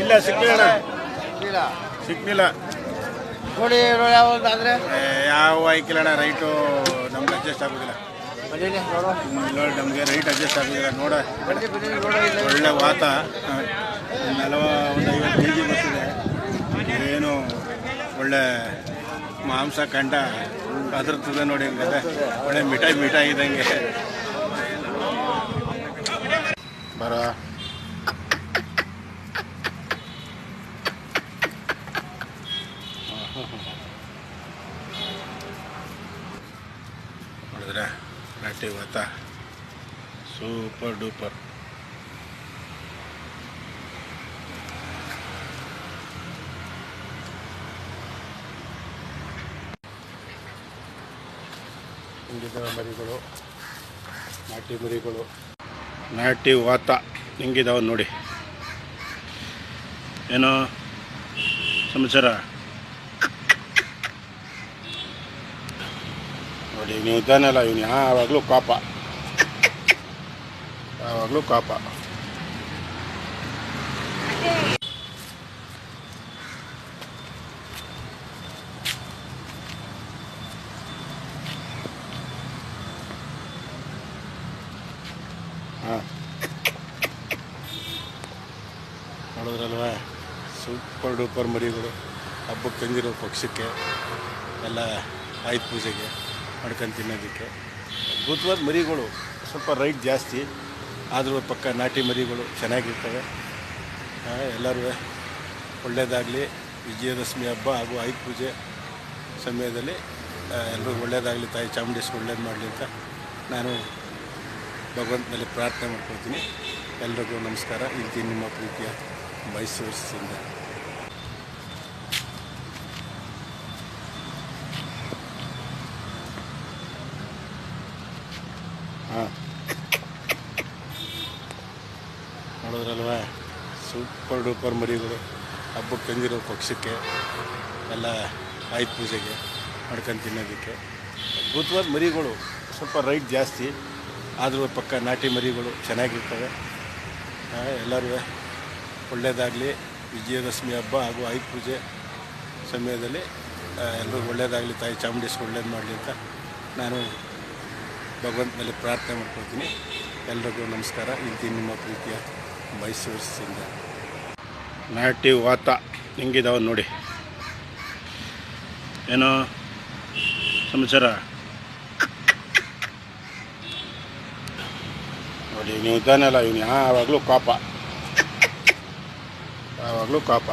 ಇಲ್ಲ ಸಿಕ್ಕಿಲ್ಲ ಸಿಕ್ಲಿಲ್ಲ ನೋಡಿ ಯಾವ್ದಾದ್ರೆ ಯಾವ್ದು ಅಂದರೆ? ಯಾವ ಆಯ್ಕಿಲ್ಲಣ್ಣ ರೈಟು ನಮ್ಗೆ ಅಡ್ಜಸ್ಟ್ ಆಗೋದಿಲ್ಲ. ನೋಡು. ನಮಗೆ ರೈಟ್ ಅಡ್ಜಸ್ಟ್ ಆಗೋದಿಲ್ಲ ನೋಡ. ಒಳ್ಳೆ ವಾತ. ನಲವ ಒಂದು ಐವತ್ತು ಕೆ ಜಿ ಬರ್ತಿದೆ ಏನು ಒಳ್ಳೆ ಮಾಂಸ ಕಂಡ ಅದರ್ತದೆ ನೋಡಿ ಹಂಗದೆ. ಒಳ್ಳೆ ಮಿಠಾಯಿ ಮಿಠಾಯಿ ಇದ್ದಂಗೆ. ಬರ. ನೋಡಿದ್ರೆ ನಾಟಿ ವಾತ ಸೂಪರ್ ಡೂಪರ್. ಹಿಂಗಿದ್ದಾವೆ ಮರಿಗಳು ನಾಟಿ ಮರಿಗಳು. ನಾಟಿ ವಾತ ಹಿಂಗಿದಾವೆ ನೋಡಿ. ಏನೋ ಸಮಾಚಾರ? ನೋಡಿ, ನೀವು ಇದ್ದಾನಲ್ಲ ಇವನು. ಯಾವಾಗಲೂ ಕಾಪ ಯಾವಾಗಲೂ ಕಾಪ ಹಾಂ. ನೋಡಿದ್ರಲ್ವ? ಸೂಪರ್ ಡೂಪರ್ ಮರಿಗಳು. ಹಬ್ಬಕ್ಕೆ ತಂದಿರೋ ಪಕ್ಷಕ್ಕೆ ಎಲ್ಲ ಆಯುಧ ಪೂಜೆಗೆ. ಮಾಡ್ಕೊಂಡು ತಿನ್ನೋದಕ್ಕೆ. ಅದ್ಭುತವಾದ ಮರಿಗಳು. ಸ್ವಲ್ಪ ರೈಟ್ ಜಾಸ್ತಿ. ಆದರೂ ಪಕ್ಕ ನಾಟಿ ಮರಿಗಳು ಚೆನ್ನಾಗಿರ್ತವೆ. ಎಲ್ಲರೂ ಒಳ್ಳೆಯದಾಗಲಿ ವಿಜಯದಶಮಿ ಹಬ್ಬ ಹಾಗೂ ಆಯುಧ ಪೂಜೆ ಸಮಯದಲ್ಲಿ ಎಲ್ಲರೂ ಒಳ್ಳೆಯದಾಗಲಿ ತಾಯಿ ಚಾಮುಂಡೇಶ್ವರಿ ಒಳ್ಳೇದು ಮಾಡಲಿ ಅಂತ ನಾನು ಭಗವಂತನಲ್ಲಿ ಪ್ರಾರ್ಥನೆ ಮಾಡ್ಕೊಳ್ತೀನಿ. ಎಲ್ರಿಗೂ ನಮಸ್ಕಾರ. ಇರ್ತೀನಿ ನಿಮ್ಮ ಪ್ರೀತಿಯ ಮೈಸೂರಿನಿಂದ ಹಾಂ ನೋಡಿದ್ರಲ್ವ? ಸೂಪರ್ ಡೂಪರ್ ಮರಿಗಳು. ಹಬ್ಬಕ್ಕೆ ತಂದಿರೋ ಪಕ್ಷಕ್ಕೆ ಎಲ್ಲ ಆಯುಧ ಪೂಜೆಗೆ ಮಾಡ್ಕೊಂಡು ತಿನ್ನೋದಕ್ಕೆ. ಅದ್ಭುತವಾದ ಮರಿಗಳು. ಸ್ವಲ್ಪ ರೈಟ್ ಜಾಸ್ತಿ. ಆದರೂ ಪಕ್ಕ ನಾಟಿ ಮರಿಗಳು ಚೆನ್ನಾಗಿರ್ತವೆ. ಎಲ್ಲರೂ ಒಳ್ಳೆಯದಾಗಲಿ ವಿಜಯದಶಮಿ ಹಬ್ಬ ಹಾಗೂ ಆಯುಧ ಪೂಜೆ ಸಮಯದಲ್ಲಿ ಎಲ್ಲರೂ ಒಳ್ಳೆಯದಾಗಲಿ ತಾಯಿ ಚಾಮುಂಡೇಶ್ವರಿ ಒಳ್ಳೇದು ಮಾಡಲಿ ಅಂತ ನಾನು ಭಗವಂತ ಮೇಲೆ ಪ್ರಾರ್ಥನೆ ಮಾಡ್ಕೊಳ್ತೀನಿ. ಎಲ್ರಿಗೂ ನಮಸ್ಕಾರ. ಇದು ನಿಮ್ಮ ಪ್ರೀತಿಯ ಮೈಸೂರಿನಿಂದ ನಾಟಿ ವಾತ ಹೆಂಗಿದಾವೆ ನೋಡಿ. ಏನೋ ಸಮಾಚಾರ? ನೋಡಿ, ನೀವು ಇದ್ದಾನಲ್ಲ ಇವನು ಯಾವಾಗಲೂ ಕಾಪ. ಯಾವಾಗಲೂ ಕಾಪ.